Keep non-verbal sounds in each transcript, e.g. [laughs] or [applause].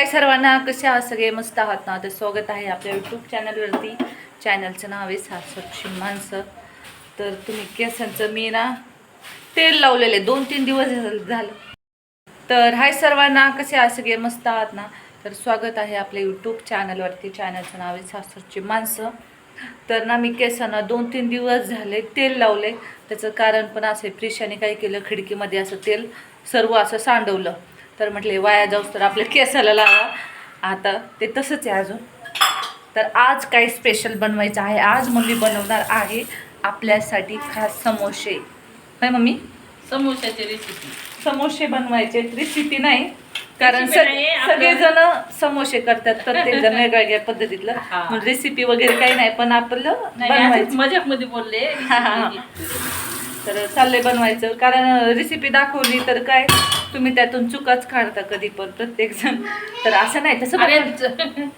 हाय सर्वांना कसे आहात? सगळे मस्त आहात ना? तर स्वागत आहे आपल्या यूट्यूब चॅनलवरती चॅनलचं नाव आहे सासरची माणसं. तर तुम्ही केसांचं मी ना तेल लावलेले दोन तीन दिवस झालं- झालं. तर हाय सर्वांना कसे आहात? सगळे मस्त आहात ना? तर स्वागत आहे आपल्या यूट्यूब चॅनलवरती चॅनलचं नाव आहे सासरची माणसं. तर ना मी केसांना दोन तीन दिवस झाले तेल लावले. त्याचं कारण पण असं आहे प्रिशाने काय केलं? खिडकीमध्ये असं तेल सर्व असं सांडवलं. तर म्हटले वाया जाऊस तर आपल्या केसाला लावा. आता ते तसंच आहे अजून. तर आज काही स्पेशल बनवायचं आहे. आज मम्मी बनवणार आहे आपल्यासाठी खास समोसे. काय मम्मी? समोशाची रेसिपी समोसे बनवायचे रेसिपी नाही. कारण सगळेजण समोसे करतात. प्रत्येक जण वेगवेगळ्या पद्धतीतलं. रेसिपी वगैरे काही नाही पण आपलं मजाकमध्ये बोलले. तर चाललंय बनवायचं. कारण रेसिपी दाखवली तर काय तुम्ही त्यातून चुकाच काढता कधी पण प्रत्येक जण. तर असं नाही तसं अरे बनवायचं.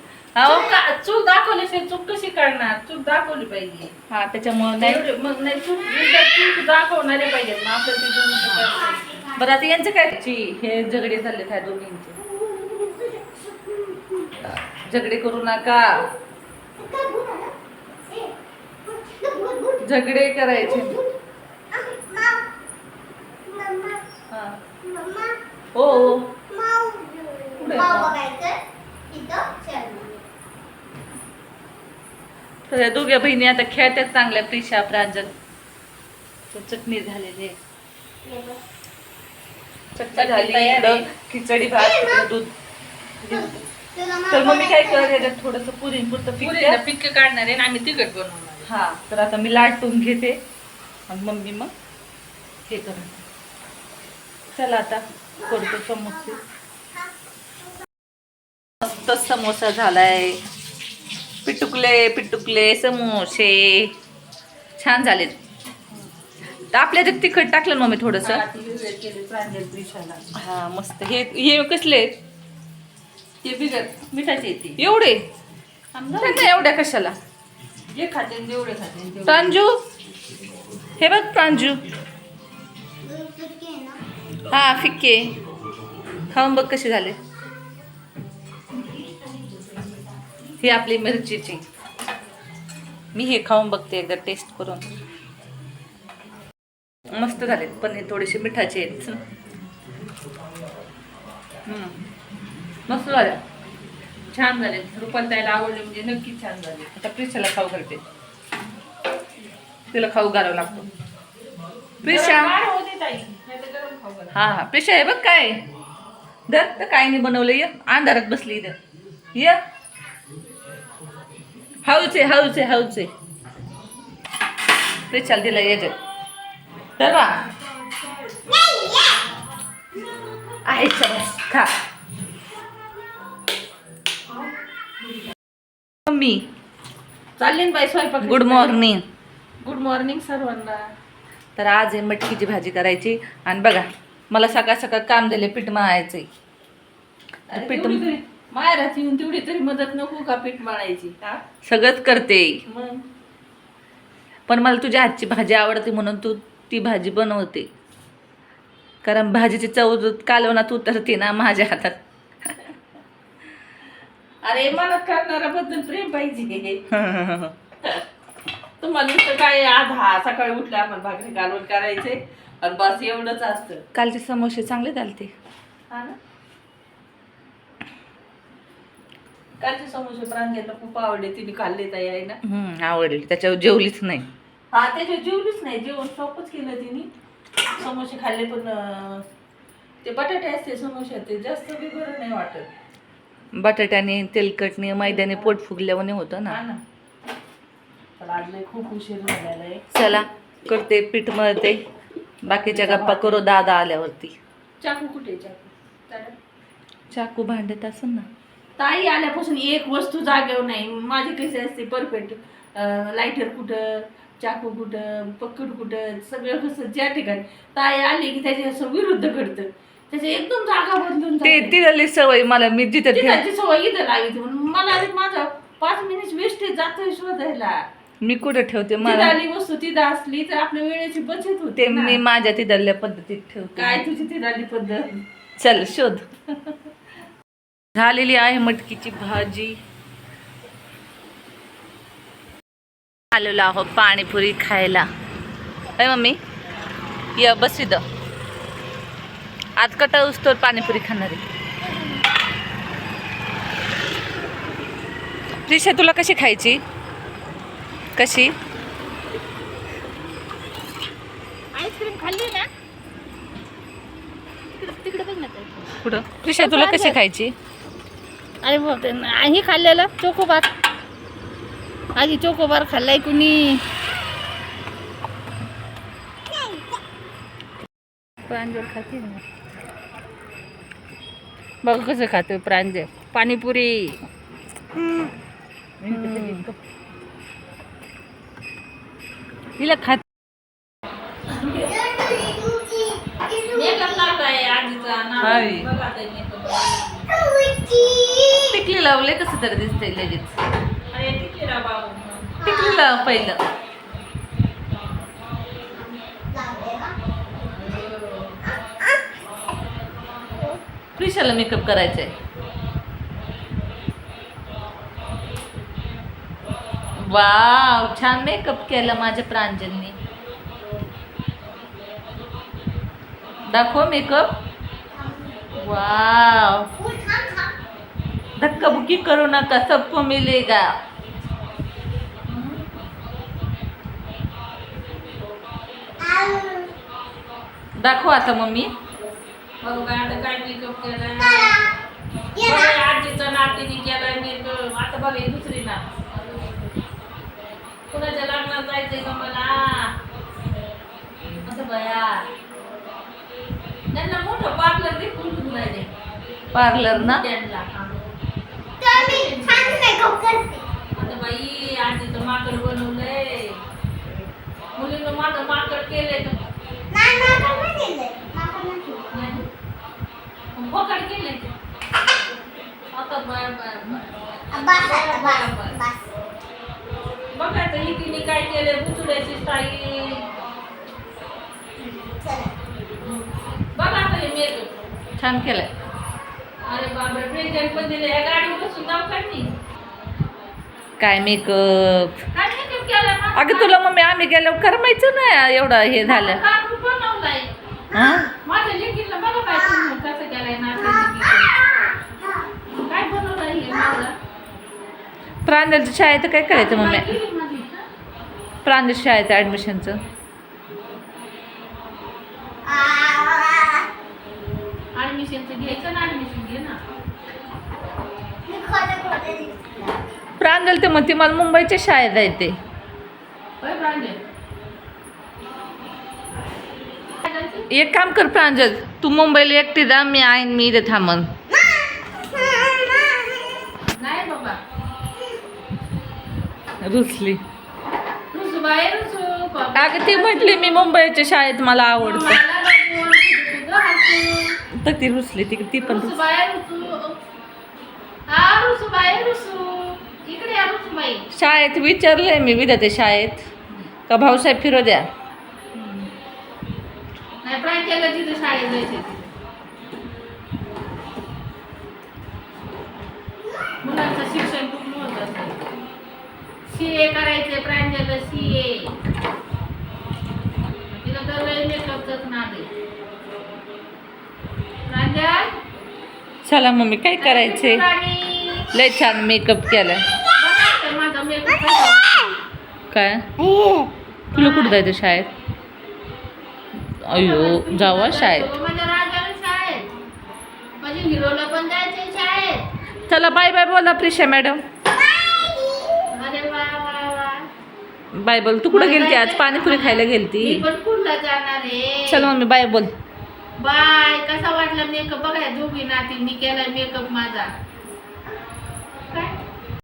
चूक दाखवल्याशिवाय चूक कशी करणार चूक दाखवली पाहिजे. हा त्याच्यामुळे नाही. एवढे- मग नाही चूक चूक दाखवणारे पाहिजेत. मग आपल्याला. बरं आता यांचं काय? हे झगडे झाले काय दोघींचे. झगडे करू नका. झगडे करायचे हा. हो हो. तर या दोघ्या बहिणी आता खेळतात चांगल्या प्रिशा प्रांजल. चटणी झालेली आहे. चटणी झाली तयार इकडं. आहे. खिचडी भात दूध. तर मग मी काय करत थोडस पुरतं पिक्क काढणार आहे आणि आम्ही तिखट बनवणार आहे. हा तर आता मी लाटून घेते. आणि मम्मी मग हे करत चला आता. करतो समोसे. मस्त समोसा झालाय. पिटुकले पिटुकले समोसे. छान झालेत. तर आपल्या त्यात तिखट टाकलं ना मम्मी थोडस? हा, मस्त. हे हे कसले? ते बिगत मिठाची येते एवढे? एवढ्या कशाला? जे खाते जेवढे खाते तेवढे. प्रांजू? हे बघ प्रांजू. हा फिक्के. खाऊन बघ कसे झाले. ही आपली मिरचीची. मी हे खाऊन बघते एकदा टेस्ट करून. मस्त झाले पण हे थोडेसे मिठाचे आहेत. मस्त झाल्या. छान झाले. रुपाल ताईला आवडले म्हणजे नक्की छान झाले. आता प्रिशाला खाऊ घालते. तिला खाऊ घालावं लागतो. प्रिशा! हा हा. प्रिशा हे बघ काय. दर तर काय नाही बनवलं ये. अंधारात बसली इथं. ये. हाऊचे हाऊचे हाऊचे प्रिशाला दिला याच्यात. तर आहे बस खा. मम्मी. चालली ना बाई स्वयंपाक. गुड मॉर्निंग गुड मॉर्निंग सर्वांना. तर आज आहे मटकीची भाजी करायची. आणि बघा मला सकाळ सकाळ काम दिले पीठ मळायचंय. अरे पीठ माहेरात येऊन तेवढी तरी मदत नको का पीठ मळायची सगळंच करते. मग? पण मला तुझ्या हातची भाजी आवडते म्हणून तू ती भाजी बनवते. कारण भाजीची चव कालवणात उतरते ना माझ्या हातात. अरे मला करणाऱ्याबद्दल प्रेम पाहिजे. [laughs] तुम्हाला नुसतं काय आज हा सकाळी उठले आपण भाकरी कालवण करायचे. आणि बस एवढंच असतं. कालचे समोसे चांगले झालते. हा ना? कालचे समोसे प्रांजलला खूप आवडले तिने खाल्ले ताई आहे ना हम्म, आवडली. त्याच्यावर जेवलीच नाही. हा त्याच्या जेवलीच नाही. जेवण स्टॉपच केलं तिने. समोसे खाल्ले पण अं, ते बटाटे असते समोसे ते जास्त बी बरं नाही वाटत. बटाट्याने तेलकटने मैद्याने पोट फुगल्याने होतं हा ना. ना तर आज लय खूप उशीर झालेला आहे. चला करते पीठ मळते. बाकीच्या गप्पा करू दादा आल्यावरती. चाकू कुठे चाकू? चालेल. चाकू भांडत असेल ना. ताई आल्यापासून एक वस्तू जागेवर नाही. माझी कशी असते परफेक्ट लायटर कुठं चाकू कुठं पकड कुठं सगळं कसं ज्या ठिकाणी. ताई आली की त्याच्या असं विरुद्ध घडतं. त्याच्या एकदम जागा बदलून ते जाते. तिथली सवय मला मी जिथे तिथाची सवय इथं लावी म्हणून मला आधी माझं पाच मिनिट वेस्टेज जातोय शोधायला. मी कुठे ठेवते? मला आली वस्तू तिथं असली तर आपल्या वेळेची बचत ते होते ना. मी माझ्या तिथल्या पद्धतीत ठेवते. काय तुझी पद्धत? चल शोध. झालेली आहे मटकीची भाजी. आलेलो आहोत पाणीपुरी खायला. अय मम्मी. या बस इथं आज कटा तर पाणीपुरी खाणार. आहे त्रिशा तुला कशी खायची? कशी? आईस्क्रीम खाल्ली ना? तिकडे तिकडे बघ ना ताई. कुठं? त्रिशा तुला कशी खायची? अरे बापरे ही खाल्लेलं चोकोबार. आधी चोकोबार खाल्लाय कुणी. प्रांजल खाते ना. बघ कसं खातोय प्रांजल. पाणीपुरी. तिला खात टिकली लावले कसं तरी दिसतंय लगेच. टिकली लाव पहिलं. प्रिशाला मेकअप करायचंय. वाव छान मेकअप केला माझ्या प्रांजलनी. दाखव मेकअप वाव. धक्काबुक्की करू नका सबको मिलेगा. दाखव आता मम्मी. बघू काय आता काय मेकअप केलाय? आजीचा नातीने केलाय मेकअप आता बघा ही दुसरी ना कुणाच्या लग्नात जायचंय का मला? आता बया. त्यांना मोठं पार्लर देखून घेऊन राहिले पार्लर ना? त्यांना. आता बाई आजीचं माकड बनवलंय. मुलीनं माझं माकड केलंय तर बोकड केलंय ते. आता बाय बाय बाय. बुचुड्याची बघा मेकअप. छान केलंय. अरे बापरे प्रेझेंट पण दिले. ह्या गाडी बसून जाऊ का नाही काय मेकअप काय मेकअप? अगं तुला मम्मी आम्ही गेल्यावर करमायचं ना एवढं हे झालं. माझा काकू बनवलाय. हा? माझ्या लेकीला मला काय तुम्ही कसं केलाय नाचण्याची काय बनवलंय हे माझं? प्रांजलच्या शाळेत काय करायचं मम्मी? प्रांजल शाळेचं ॲडमिशनचं ऍडमिशनचं घ्यायचं ना ऍडमिशन घे ना. प्रांजल ते म्हणते मला मुंबईच्या शाळेत जायचे प्रांजल काय करायचं? एक काम कर प्रांजल तू मुंबईला एकटी जा मी आईन मी इथे थांबन. [laughs] नाही बाबा. रुसली. अगं ती म्हटली मी मुंबईच्या शाळेत मला आवडतं. तर ती रुसली ती ती पण हा शाळेत विचारलंय मी विद्या ते शाळेत. का भाऊसाहेब फिरो द्या? सी ए करायचे प्रांजलला सी ए तिला तर लय नाद आहे. प्रांजल? चला मम्मी काय करायचंय? राणी. लय छान मेकअप केलाय. माझा मेकअप. काय? तुला कुठं जायचं शाळेत? अयो जावा शाळेत. माझ्या राजाला शाळेत. माझ्या हिरोला पण जायचंय शाळेत. चला बाय बाय बोला प्रिशा मॅडम. बाय बोल तू कुठं गेलती आज? पाणीपुरी खायला गेलती. मी पण पुढला जाणार आहे. चल मम्मी बाय बोल. बाय कसा वाटला मेकअप बघा दोघी नातींनी केलाय मेकअप माझा.